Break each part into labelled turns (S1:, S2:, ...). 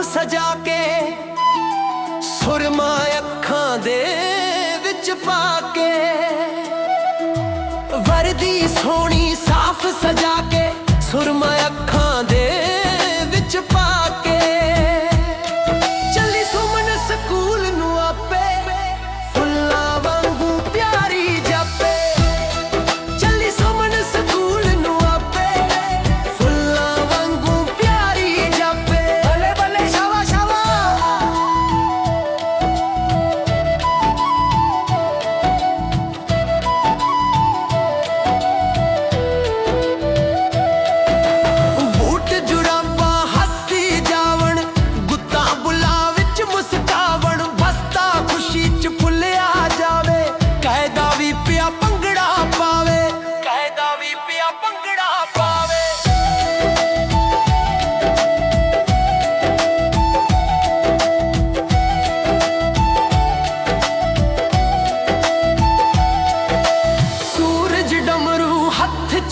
S1: ਸਜਾ ਕੇ ਸੁਰਮਾ ਅੱਖਾਂ ਦੇ ਵਿੱਚ ਪਾ ਕੇ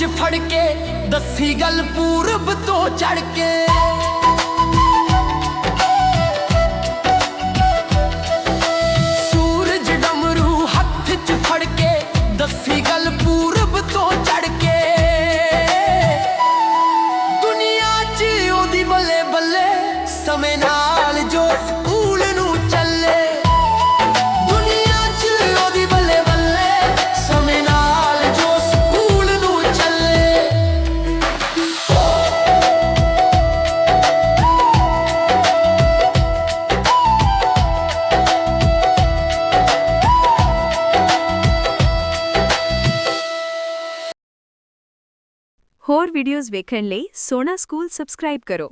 S1: 'ਚ ਫੜ ਕੇ ਦੱਸੀ ਗੱਲ ਪੂਰਬ ਤੋਂ ਚੜ ਕੇ। ਸੂਰਜ ਡਮਰੂ ਹੱਥ 'ਚ ਫੜ ਕੇ ਦੱਸੀ ਗੱਲ ਪੂਰਬ ਤੋਂ ਚੜ ਕੇ। ਦੁਨੀਆ 'ਚ ਉਹਦੀ ਬੱਲੇ ਬੱਲੇ ਸਮੇਂ ਨਾਲ
S2: ਹੋਰ ਵੀਡੀਓਜ਼ ਵੇਖਣ ਲਈ ਸੋਨਾ ਸਕੂਲ ਸਬਸਕ੍ਰਾਈਬ ਕਰੋ।